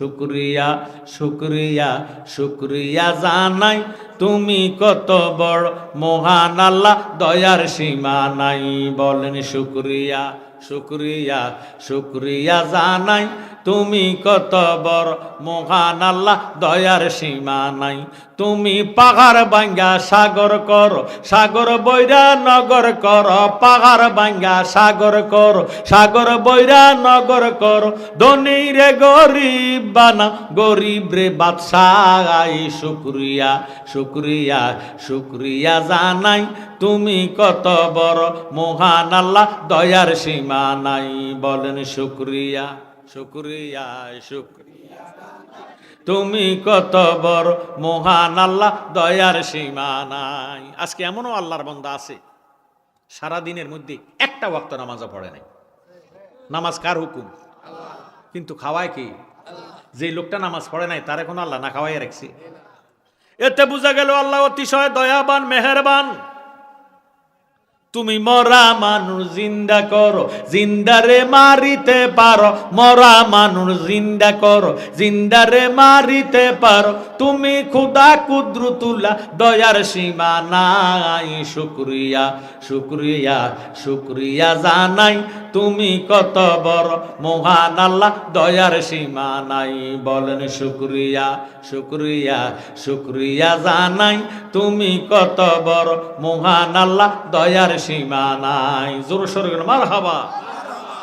শুক্রিয়া শুক্রিয়া শুক্রিয়া জানাই, তুমি কত বড় মহান আল্লাহ, দয়ার সীমা নাই, বলেন শুক্রিয়া শুক্রিয়া শুক্রিয়া জানাই। তুমি কত বড় মহান আল্লাহ, দয়ার সীমা নাই। তুমি পাহাড় ভাঙ্গা সাগর কর, সাগর বৈরা নগর কর, পাহাড় ভাঙ্গা সাগর কর, সাগর বৈরা নগর কর। ধনী রে গরিব বানা, গরিব রে বাদশাহ শুক্রিয়া শুক্রিয়া শুক্রিয়া জানাই। তুমি কত বড় মহান আল্লাহ, দয়ার সীমা নাই, বলেন শুক্রিয়া। শুক্রিয়া শুক্রিয়া। তুমি কত বড় মহান আল্লাহ, দয়ার সীমা নাই। আজকে এমনও আল্লাহর বন্দা আছে, সারা দিনের মধ্যে একটা ওয়াক্ত নামাজও পড়ে নাই। নামাজ কার হুকুম? কিন্তু খাওয়ায় কি? যে লোকটা নামাজ পড়ে নাই, তার এখন আল্লাহ না খাওয়াই রাখছি। এতে বোঝা গেল আল্লাহ অতিশয় দয়াবান, মেহেরবান। তুমি মরা মানুষ জিন্দা করো, জিন্দারে মারিতে পারো। মরা মানুষ জিন্দা করো, জিন্দারে মারিতে পারো। তুমি খুদা কুদ্রুতুল্লা দয়ার সীমা নাই শুক্রিয়া শুক্রিয়া শুক্রিয়া জানাই। তুমি কত বড়? মহান আল্লাহ, দয়ার সীমা নাই। বলেন, শুক্রিয়া শুক্রিয়া শুক্রিয়া জানাই। তুমি কত বড়? মহান আল্লাহ, দয়ার সীমা নাই। জোর সরে মার হাবা